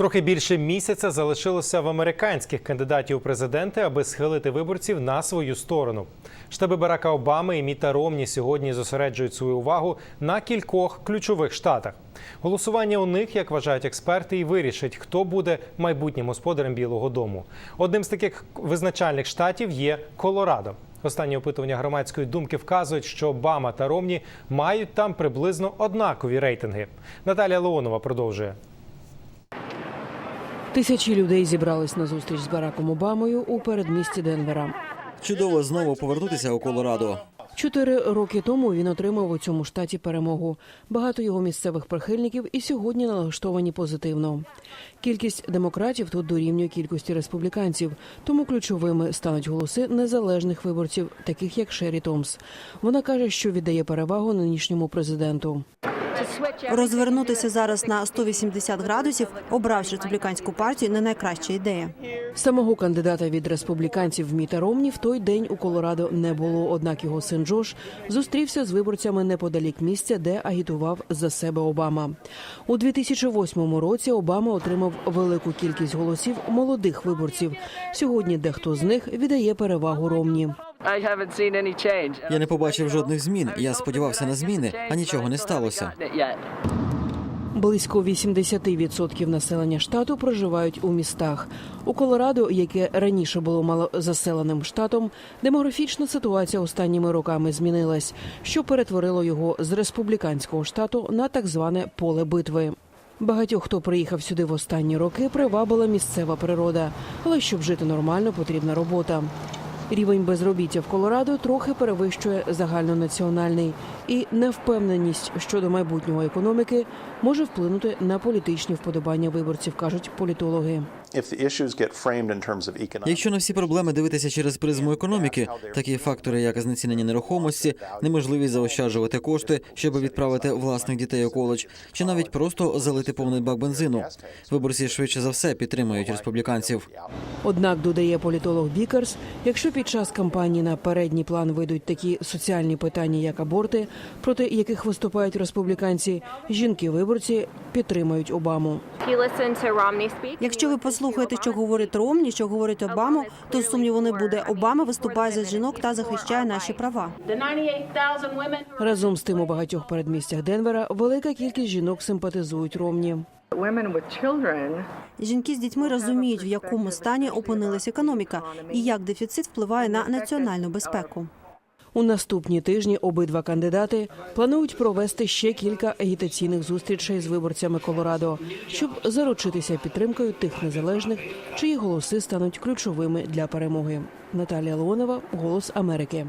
Трохи більше місяця залишилося в американських кандидатів у президенти, аби схилити виборців на свою сторону. Штаби Барака Обами і Міта Ромні сьогодні зосереджують свою увагу на кількох ключових штатах. Голосування у них, як вважають експерти, і вирішить, хто буде майбутнім господарем Білого Дому. Одним з таких визначальних штатів є Колорадо. Останні опитування громадської думки вказують, що Обама та Ромні мають там приблизно однакові рейтинги. Наталія Леонова продовжує. Тисячі людей зібрались на зустріч з Бараком Обамою у передмісті Денвера. Чудово знову повернутися у Колорадо. Чотири роки тому він отримав у цьому штаті перемогу. Багато його місцевих прихильників і сьогодні налаштовані позитивно. Кількість демократів тут дорівнює кількості республіканців, тому ключовими стануть голоси незалежних виборців, таких як Шері Томс. Вона каже, що віддає перевагу нинішньому президенту. Розвернутися зараз на 180 градусів, обравши республіканську партію, не найкраща ідея. Самого кандидата від республіканців Міта Ромні в той день у Колорадо не було. Однак його син Джош зустрівся з виборцями неподалік місця, де агітував за себе Обама. У 2008 році Обама отримав велику кількість голосів молодих виборців. Сьогодні дехто з них віддає перевагу Ромні. Я не побачив жодних змін. Я сподівався на зміни, а нічого не сталося. Близько 80% населення штату проживають у містах. У Колорадо, яке раніше було малозаселеним штатом, демографічна ситуація останніми роками змінилась, що перетворило його з республіканського штату на так зване поле битви. Багатьох, хто приїхав сюди в останні роки, привабила місцева природа, але щоб жити нормально, потрібна робота. Рівень безробіття в Колорадо трохи перевищує загальнонаціональний, і невпевненість щодо майбутнього економіки може вплинути на політичні вподобання виборців, кажуть політологи. Якщо на всі проблеми дивитися через призму економіки, такі фактори, як знецінення нерухомості, неможливість заощаджувати кошти, щоб відправити власних дітей у коледж, чи навіть просто залити повний бак бензину, виборці швидше за все підтримують республіканців. Однак, додає політолог Бікерс, якщо під час кампанії на передній план вийдуть такі соціальні питання, як аборти, проти яких виступають республіканці, жінки-виборці підтримають Обаму. Якщо ви послухаєте, що говорить Ромні, що говорить Обама, то сумніву не буде. Обама виступає за жінок та захищає наші права. Разом з тим у багатьох передмістях Денвера велика кількість жінок симпатизують Ромні. Women Жінки з дітьми розуміють, в якому стані опинилась економіка і як дефіцит впливає на національну безпеку. У наступні тижні обидва кандидати планують провести ще кілька агітаційних зустрічей з виборцями Колорадо, щоб заручитися підтримкою тих незалежних, чиї голоси стануть ключовими для перемоги. Наталія Леонова, Голос Америки.